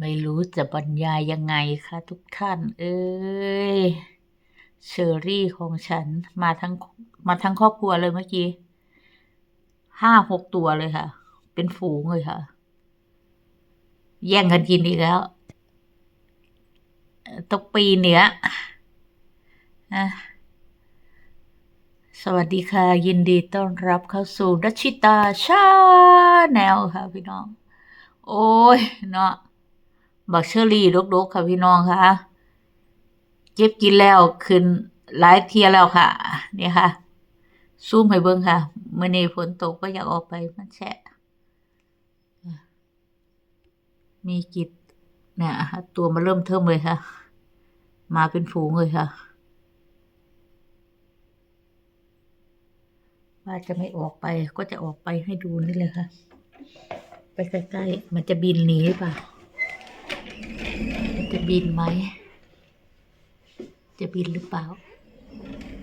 ไม่รู้จะบรรยายยังไงคะทุกท่าน เอ้ยเชอรี่ของฉันมาทั้งมาทั้งครอบครัวเลยเมื่อกี้ห้าหกตัวเลยค่ะ เป็นฝูงเลยค่ะ แย่งกันกินอีกแล้วต้องปีเนี้ยอะสวัสดีค่ะ ยินดีต้อนรับเข้าสู่ดัชิตาชาแนลค่ะพี่น้อง โอ้ย เนาะ บักเชอรี่ดกๆค่ะพี่น้องค่ะเก็บกินแล้วขึ้นหลายเทียแล้วค่ะ นี่ค่ะ ซูมให้เบิ่งค่ะเมื่อนี้ฝนตกก็อยากออกไปมันแฉะมีกิจเนี่ยตัวมาเริ่มเทิมเลยค่ะ มาเป็นฝูงเลยค่ะว่าจะไม่ออกไปก็จะออกไปให้ดูนี่เลยค่ะ ไปใกล้ๆมันจะบินหนีหรือเปล่า จะบินไหม จะบินหรือเปล่า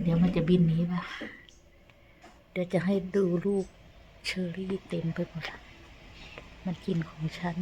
เดี๋ยวมันจะบินนี้ป่ะเดี๋ยวจะให้ดูลูกเชอรี่เต็มไปหมด มันกินของฉัน